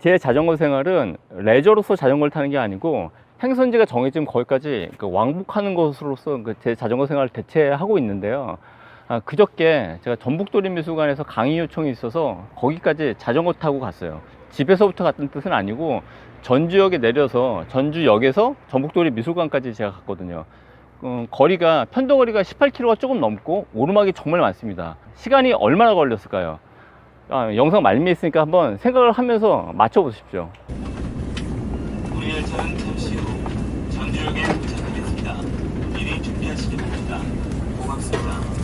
제 자전거 생활은 레저로서 자전거를 타는 게 아니고 행선지가 정해지면 거기까지 그 왕복하는 것으로서 그 제 자전거 생활을 대체하고 있는데요. 아, 그저께 제가 전북도림미술관에서 강의 요청이 있어서 거기까지 자전거 타고 갔어요. 집에서부터 갔던 뜻은 아니고 전주역에 내려서 전주역에서 전북도림 미술관까지 제가 갔거든요. 음, 거리가 편도거리가 18km가 조금 넘고 오르막이 정말 많습니다. 시간이 얼마나 걸렸을까요? 아, 영상 말미에 있으니까 한번 생각을 하면서 맞춰보십시오. 우리 열차는 잠시 후 전주역에 도착하겠습니다. 미리 준비하시기 바랍니다. 고맙습니다.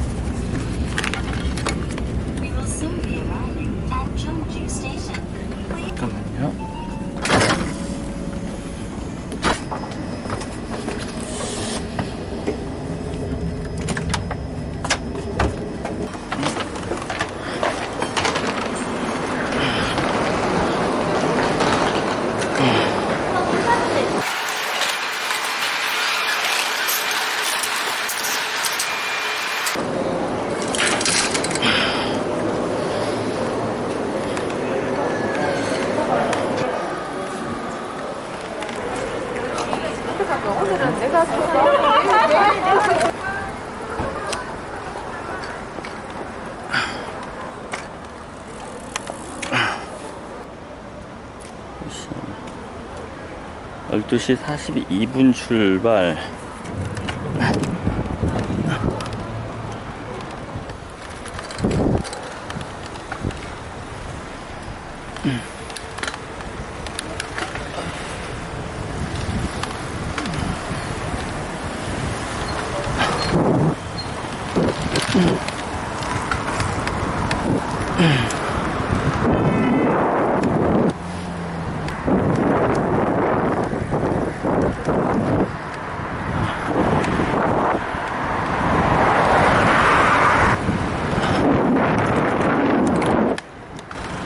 열두 시 42분 출발.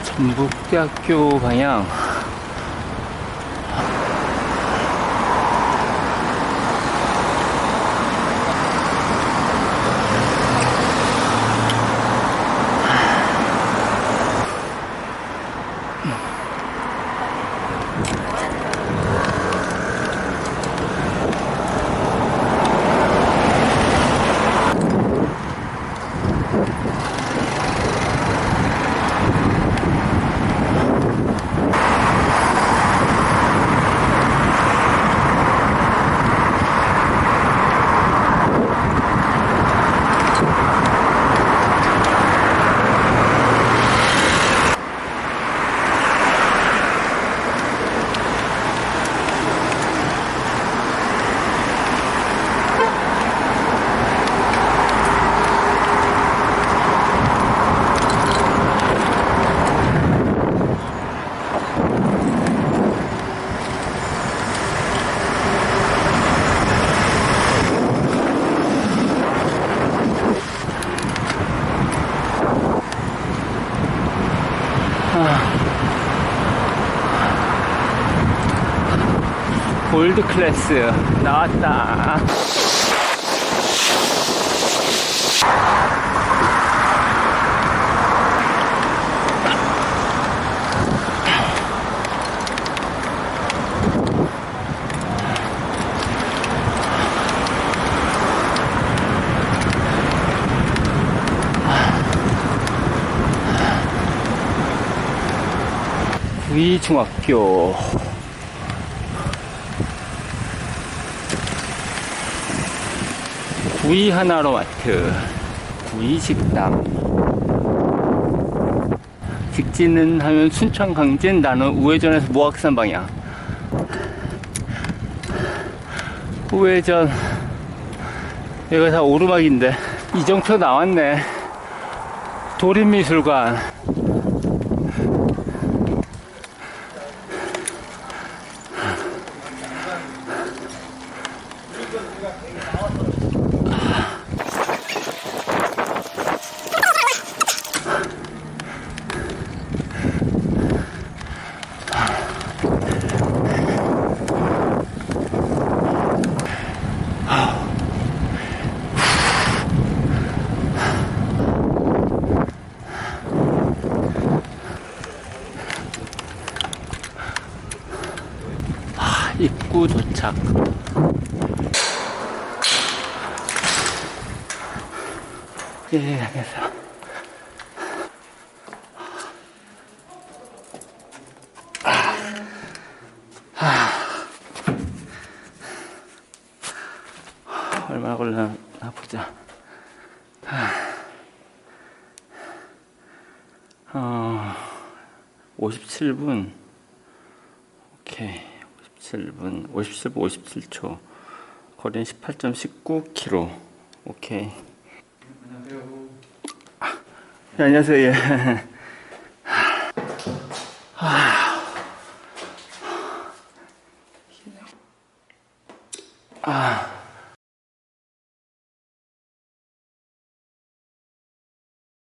전북대학교 방향. 골드 클래스 나왔다. 구이중학교 구이 하나로 마트 구이 식당. 직진은 하면 순천 강진 나는 우회전에서 모악산 방향. 우회전. 여기가 다 오르막인데. 이정표 나왔네. 도림미술관 입구 도착. 예, 알겠어. 얼마 걸려나 보자. 어, 57분. 오케이. 57분. 57분 57초. 거리는 18.19km. 오케이. 아, 네, 안녕하세요. 예. 아.